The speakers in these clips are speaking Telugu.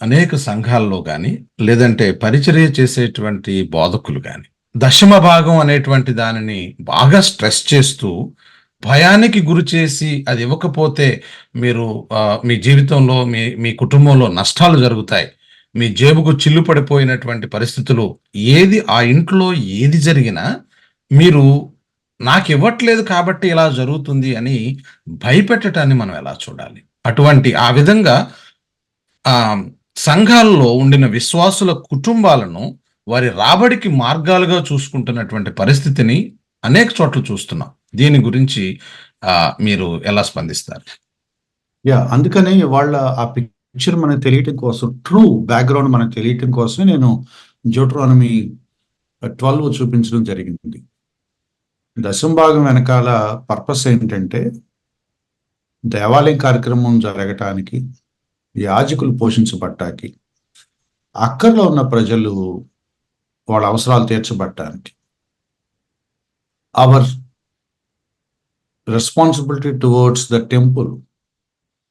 అనేక సంఘాల్లో కానీ లేదంటే పరిచర్య చేసేటువంటి బోధకులు కానీ దశమ భాగం అనేటువంటి దానిని బాగా స్ట్రెస్ చేస్తూ భయానికి గురి చేసి అది ఇవ్వకపోతే మీరు మీ జీవితంలో మీ మీ కుటుంబంలో నష్టాలు జరుగుతాయి. మీ జేబుకు చిల్లు పడిపోయినటువంటి పరిస్థితులు ఏది ఆ ఇంట్లో ఏది జరిగినా మీరు నాకు ఇవ్వట్లేదు కాబట్టి ఇలా జరుగుతుంది అని భయపెట్టటాన్ని మనం ఎలా చూడాలి? అటువంటి ఆ విధంగా సంఘాల్లో ఉండిన విశ్వాసుల కుటుంబాలను వారి రాబడికి మార్గాలుగా చూసుకుంటున్నటువంటి పరిస్థితిని అనేక చోట్ల చూస్తున్నాం. దీని గురించి మీరు ఎలా స్పందిస్తారు? యా అందుకనే వాళ్ళ ఆ పిక్చర్ మనకు తెలియటం కోసం ట్రూ బ్యాక్గ్రౌండ్ మనకు తెలియటం కోసమే నేను జోట్రానమీ ట్వెల్వ్ చూపించడం జరిగింది. దశం భాగం వెనకాల పర్పస్ ఏంటంటే దేవాలయం కార్యక్రమం జరగటానికి యాజకులు పోషించబట్టానికి అక్కర్లో ఉన్న ప్రజలు వాళ్ళ అవసరాలు తీర్చబట్టానికి our responsibility towards the temple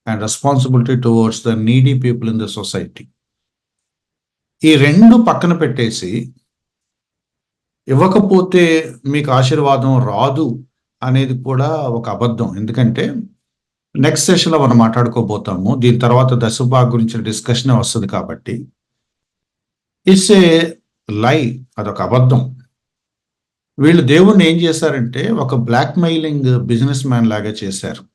and responsibility towards the needy people in the society ఈ రెండు పక్కన పెట్టేసి ఇవ్వకపోతే మీకు ఆశీర్వాదం రాదు అనేది కూడా ఒక అబద్ధం. ఎందుకంటే నెక్స్ట్ సెషన్లో మనం మాట్లాడుకోబోతాము. దీని తర్వాత దశభాగ్ గురించిన డిస్కషన్ వస్తుంది కాబట్టి. ఇట్స్ ఏ లై అదొక అబద్ధం. వీళ్ళు దేవుణ్ణి ఏం చేశారంటే ఒక బ్లాక్ మెయిలింగ్ బిజినెస్ మ్యాన్ లాగా చేశారు.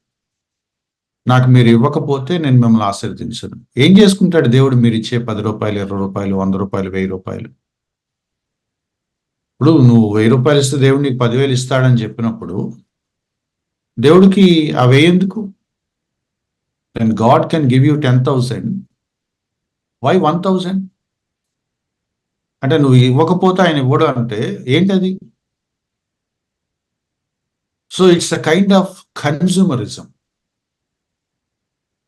నాకు మీరు ఇవ్వకపోతే నేను మిమ్మల్ని ఆశీర్వదించను. ఏం చేసుకుంటాడు దేవుడు? మీరు ఇచ్చే పది రూపాయలు ఇరవై రూపాయలు వంద రూపాయలు వెయ్యి రూపాయలు. ఇప్పుడు నువ్వు వెయ్యి రూపాయలు ఇస్తే దేవుడు నీకు పదివేలు ఇస్తాడని చెప్పినప్పుడు దేవుడికి అవి ఎందుకు? Then God can give you ten thousand why one thousand అంటే నువ్వు ఇవ్వకపోతే ఆయన ఇవ్వడం అంటే ఏంటది? So it's a kind of consumerism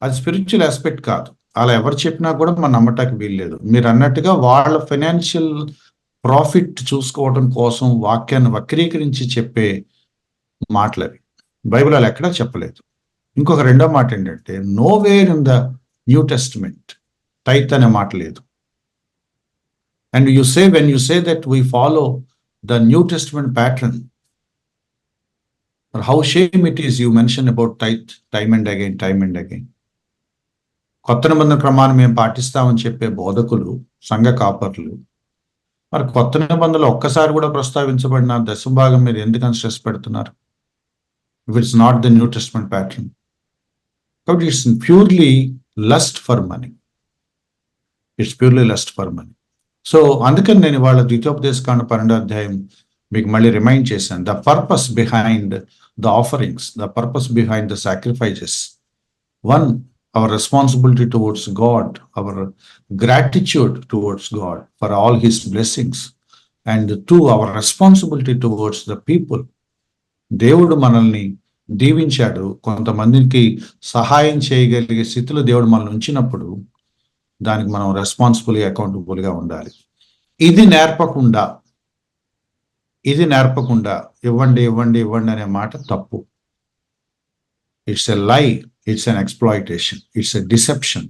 అది స్పిరిచువల్ ఆస్పెక్ట్ కాదు. అలా ఎవరు చెప్పినా కూడా మనం నమ్మటానికి వీల్లేదు. మీరు అన్నట్టుగా వాళ్ళ ఫైనాన్షియల్ ప్రాఫిట్ చూసుకోవడం కోసం వాక్యాన్ని వక్రీకరించి చెప్పే మాటలవి. బైబిల్ అలా ఎక్కడా చెప్పలేదు. ఇంకొక రెండో మాట ఏంటంటే nowhere in the New Testament tithe అనే మాట లేదు. And you say when you say that we follow the New Testament pattern how shame it is you mention about tithe time and again time and again కొత్త నిబంధన క్రమాన్ని మేము పాటిస్తామని చెప్పే బోధకులు సంఘ కాపర్లు మరి కొత్త నిబంధనలు ఒక్కసారి కూడా ప్రస్తావించబడిన దశ భాగం మీరు ఎందుకని స్ట్రెస్ పెడుతున్నారు? If it's not the New Testament pattern కాబట్టి it's purely lust for money it's purely lust for money so అందుకని నేను వాళ్ళ ద్వితోపదేశ కాండ పన్నెండో అధ్యాయం మీకు మళ్ళీ రిమైండ్ చేశాను. The purpose behind the offerings the purpose behind the sacrifices one our responsibility towards God, our gratitude towards God for all His blessings, and two, our responsibility towards the people. దేవుడు మనల్ని దీవించాడు. కొంతమందికి సహాయం చేయగలిగే స్థితిలో దేవుడు మనల్ని ఉంచినప్పుడు దానికి మనం రెస్పాన్సిబుల్ అకౌంటబుల్గా ఉండాలి. ఇది నేర్పకుండా ఇది నేర్పకుండా ఇవ్వండి ఇవ్వండి ఇవ్వండి అనే మాట తప్పు. It's a lie it's an exploitation it's a deception